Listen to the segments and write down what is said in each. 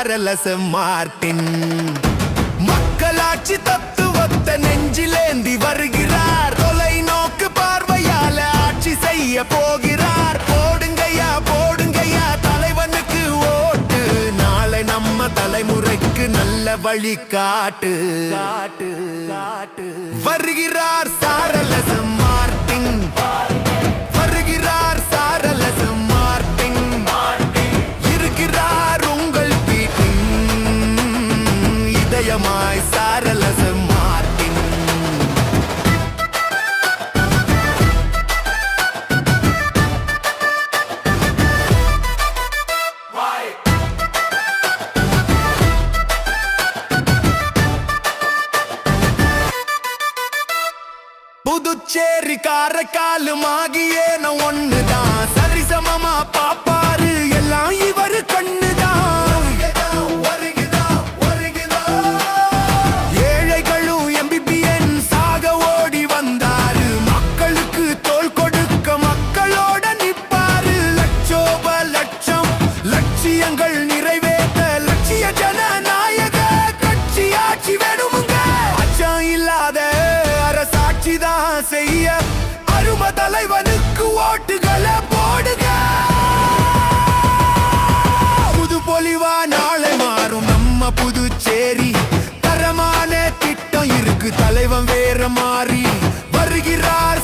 சாரலச Martin மக்களாட்சி தத்துவத்தை நெஞ்சிலேந்தி வருகிறார். தொலைநோக்கு பார்வையால ஆட்சி செய்ய போகிறார். போடுங்கய்யா போடுங்கய்யா தலைவனுக்கு ஓட்டு. நாளை நம்ம தலைமுறைக்கு நல்ல வழி காட்டு. காட்டு வருகிறார் சாரலச மார்டின் புதுச்சேரி காரைக்கால் மாகியே நான் ஒண்ணுதான். சரிசமமா பாப்பாரு எல்லாம் இவரு கண்ணுதான். ஏழைகளும் எம்பிபிஎன் சாக ஓடி வந்தாரு. மக்களுக்கு தோல் கொடுக்க மக்களோட நிப்பாரு. லட்சோப லட்சம் லட்சியங்கள் நிறைவே செய்ய அரும தலைவனுக்கு ஓட்டுகளை போடுக. புது பொலிவா நாளை மாறும் நம்ம புதுச்சேரி. தரமான திட்டம் இருக்கு தலைவன் வேற மாறி. வருகிறார்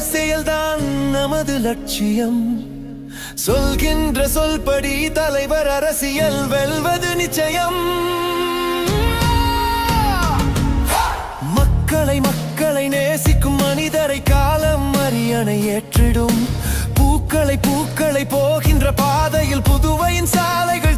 செயல்தான் நமது லட்சியம். சொல்கின்ற சொல்படி தலைவர் அரசியல் வெல்வது நிச்சயம். மக்களை மக்களை நேசிக்கும் மனிதரை காலம் அரியணை ஏற்றிடும். பூக்களை பூக்களை போகின்ற பாதையில் புதுவையின் சாலைகள்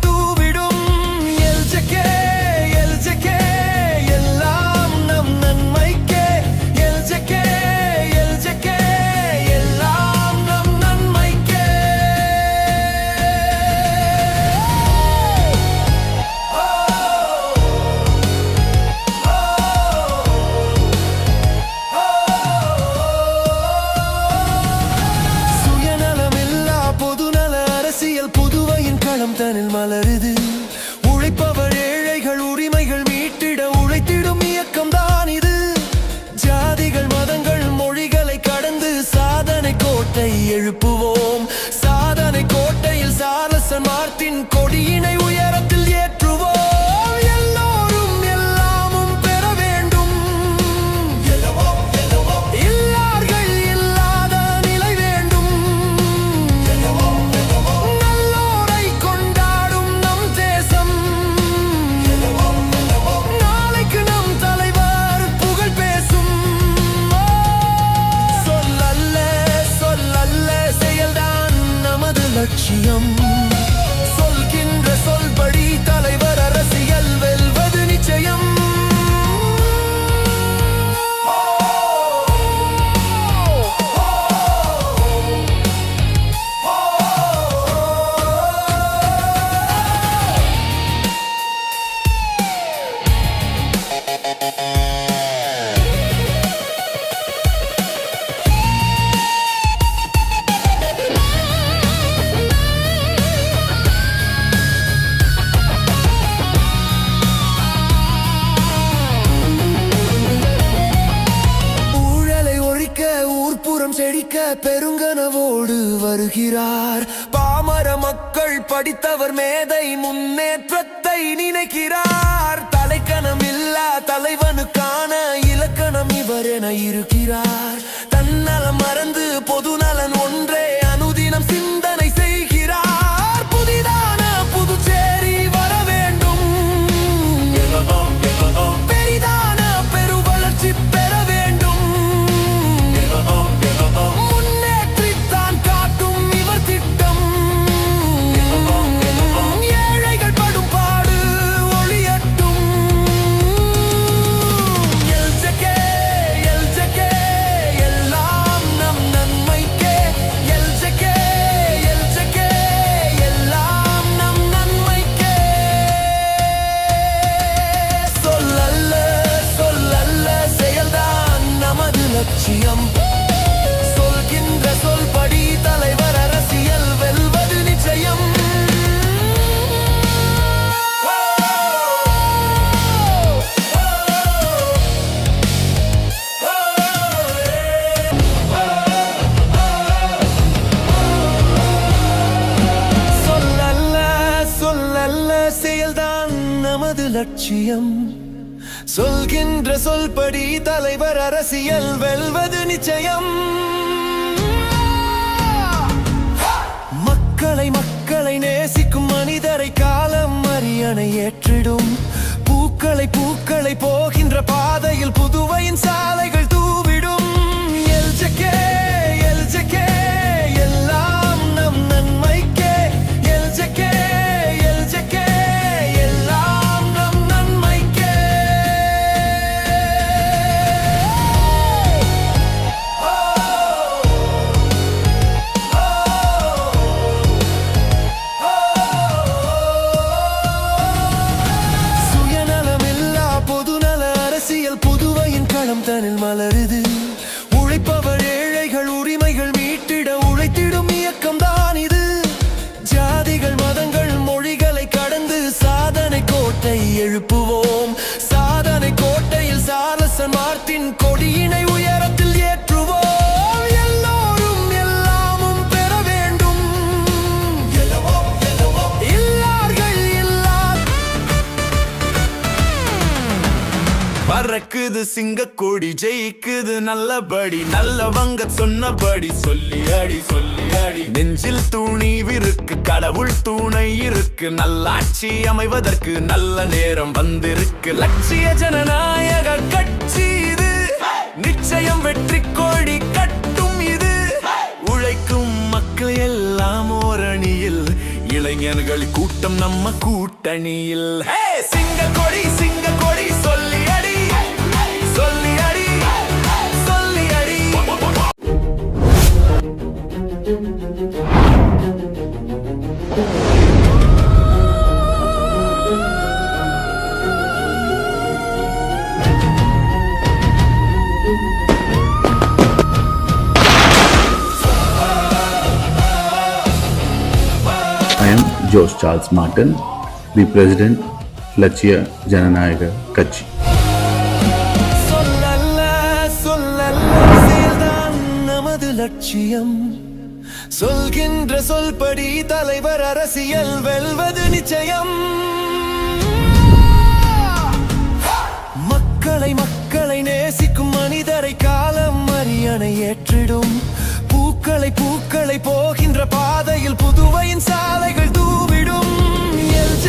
எதிர்பார்த்தின் கொடியினை உயரத்தில் ஏற்றுவோம். எல்லோரும் எல்லாமும் பெற வேண்டும். இல்லார்கள் இல்லாத நிலை வேண்டும். நல்லோரை கொண்டாடும் நம் தேசம். நாளைக்கு நம் தலைவர் புகழ் பேசும். சொல்லல்ல சொல்லல்ல செயல்தான் நமது லட்சியம். ஊர்ப்புறம் பெருங்கனவோடு வருகிறார். பாமர மக்கள் படித்தவர் மேதை முன்னேற்றத்தை நினைக்கிறார். தலைக்கணம் இல்லா தலைவனுக்கான இலக்கணம் இவர் என இருக்கிறார். லட்சியம். சொல்கின்ற சொல்படி தலைவர் அரசியல் வெல்வது நிச்சயம். சொல்லல்ல சொல்லல்ல செயல்தான் நமது லட்சியம். சொல்கின்ற சொல்படி தலைவர் அரசியல் வெல்வது நிச்சயம். மக்களை மக்களை நேசிக்கும் மனிதரை காலம் அரியணை ஏற்றிடும். பூக்களை பூக்களை போகின்ற பாதையில் புதுவையின் சாலைகள் பறக்குது சிங்கக்கொடி ஜெயிக்குது. நல்லபடி நல்லவங்க சொன்னபடி சொல்லி அடி சொல்லி அடி. நெஞ்சில் தூணி விருக்கு கடவுள் தூணை இருக்கு. நல்லாட்சி அமைவதற்கு நல்ல நேரம் வந்திருக்கு. லட்சிய ஜனநாயக கட்சி இது. நிச்சயம் வெற்றி கோடி கட்டும் இது. உழைக்கும் மக்கள் எல்லாம் ஓரணியில். இளைஞர்கள் கூட்டம் நம்ம கூட்டணியில். சிங்க கொடி சிங்க கொடி Jose am Martin the president Latchiya Jananayaga Katchi. லட்சியம். சொல்கின்ற சொல்படி தலைவர் அரசியல் வெல்வது நிச்சயம். மக்களை மக்களை நேசிக்கும் மனிதரை காலம் அரியணை ஏற்றிடும். பூக்களை பூக்களை போகின்ற பாதையில் புதுவையின் சாலைகள்